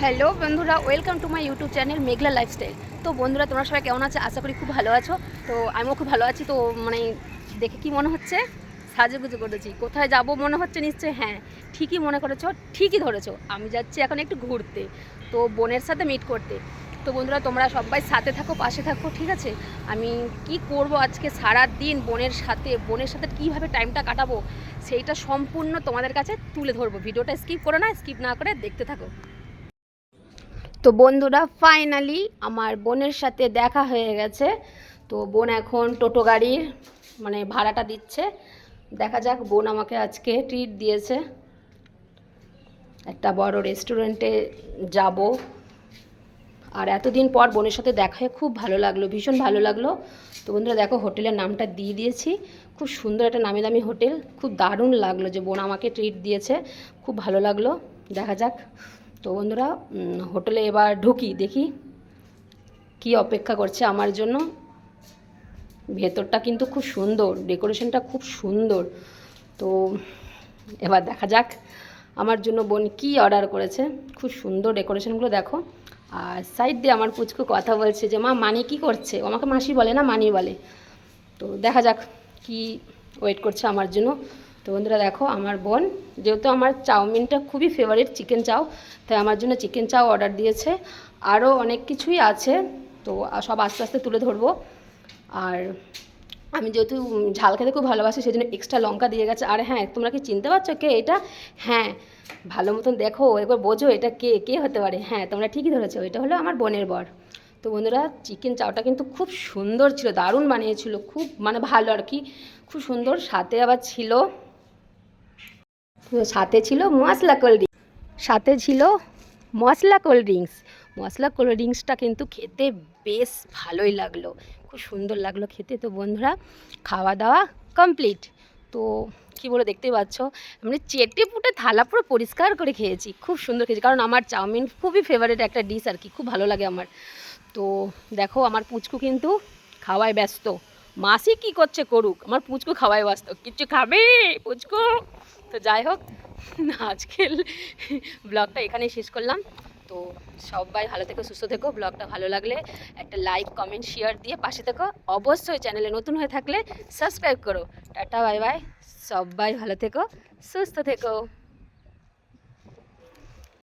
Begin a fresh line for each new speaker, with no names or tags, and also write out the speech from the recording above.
Hello বন্ধুরা welcome to my YouTube channel Meghla lifestyle তো বন্ধুরা, তোমরা সবাই কেমন আছে? আশা করি খুব ভালো আছো। তো আমিও খুব ভালো আছি। তো মানে দেখে কি মনে হচ্ছে? সাজুগুজু করেছি। কোথায় যাব মনে হচ্ছে নিশ্চয়ই? হ্যাঁ ঠিকই মনে করেছ, ঠিকই ধরেছো। আমি যাচ্ছি এখন একটু ঘুরতে, তো বোনের সাথে মিট করতে। তো বন্ধুরা, তোমরা সবাই সাথে থাকো, পাশে থাকো, ঠিক আছে? আমি কি করব আজকে সারা দিন বোনের সাথে বোনের সাথে কীভাবে টাইমটা কাটাবো, সেইটা সম্পূর্ণ তোমাদের কাছে তুলে ধরবো। ভিডিওটা স্কিপ করো না স্কিপ না করে দেখতে থাকো। তো বন্ধুরা ফাইনালি আমার বোনের সাথে দেখা হয়ে গেছে। তো বোন এখন টোটো গাড়ির মানে ভাড়াটা দিচ্ছে। দেখা যাক, বোন আমাকে আজকে ট্রিট দিয়েছে। একটা বড় রেস্টুরেন্টে যাব। আর এতদিন পর বোনের সাথে দেখা হয়ে খুব ভালো লাগল, ভীষণ ভালো লাগল। তো বন্ধুরা, দেখো হোটেলের নামটা দিয়ে দিয়েছি। খুব সুন্দর একটা নামি দামি হোটেল। খুব দারুণ লাগল যে বোন আমাকে ট্রিট দিয়েছে। খুব ভালো লাগল। দেখা যাক। তো বন্ধুরা হোটেলে এবার ঢুকি, দেখি কি অপেক্ষা করছে আমার জন্য। ভেতরটা কিন্তু খুব সুন্দর, ডেকোরেশনটা খুব সুন্দর। তো এবার দেখা যাক আমার জন্য বোন কি অর্ডার করেছে। খুব সুন্দর ডেকোরেশনগুলো দেখো। আর সাইড দিয়ে আমার পুচকু কথা বলছে যে, মা, মানি কি করছে? আমাকে মাসি বলে না, মানি বলে। তো দেখা যাক কি ওয়েট করছে আমার জন্য। তো বন্ধুরা দেখো, আমার বোন, যেহেতু আমার চাউমিনটা খুবই ফেভারিট চিকেন চাও তাই আমার জন্য চিকেন চাও অর্ডার দিয়েছে। আরও অনেক কিছুই আছে, তো সব আস্তে আস্তে তুলে ধরবো। আর আমি যেহেতু ঝাল খেতে খুব ভালোবাসি সেই জন্য এক্সট্রা লঙ্কা দিয়ে গেছে। আর হ্যাঁ তোমরা কি চিনতে পারছ কে এটা? হ্যাঁ ভালো মতন দেখো, একবার বোঝো এটা কে কে হতে পারে। হ্যাঁ তোমরা ঠিকই ধরেছো, এটা হলো আমার বোনের বর। তো বন্ধুরা চিকেন চাওটা কিন্তু খুব সুন্দর ছিল, দারুণ বানিয়েছিল, খুব মানে ভালো আর কি, খুব সুন্দর সাথে আবার ছিল। সাথে ছিল মশলা কোল্ড ড্রিঙ্কস। সাথে ছিল masala cold drinks. Masala cold ড্রিঙ্কসটা কিন্তু খেতে বেশ ভালোই লাগল। খুব সুন্দর লাগল খেতে। তো বন্ধুরা, খাওয়া দাওয়া কমপ্লিট। তো কী বলে দেখতেই পাচ্ছ মানে চেটে পুটে থালা পুরো পরিষ্কার করে খেয়েছি। খুব সুন্দর খেয়েছি। কারণ আমার চাউমিন খুবই ফেভারিট একটা ডিশ আর কি। খুব ভালো লাগে আমার। তো দেখো, আমার পুচকু কিন্তু খাওয়ায় ব্যস্ত। মাসি কি করছে করুক? আমার পুচকু খাওয়াই ব্যস্ত। কিচ্ছু খাবে, পুচকু? তো যাই হোক, আজকের ব্লগটা এখানেই শেষ করলাম। তো সবাই ভালো থেকো, সুস্থ থেকো। ব্লগটা ভালো লাগলে একটা লাইক, কমেন্ট শেয়ার দিয়ে পাশে থেকো। অবশ্যই চ্যানেলে নতুন হয়ে থাকলে সাবস্ক্রাইব করো। Tata, bye bye. সবাই ভালো থেকো, সুস্থ থেকো।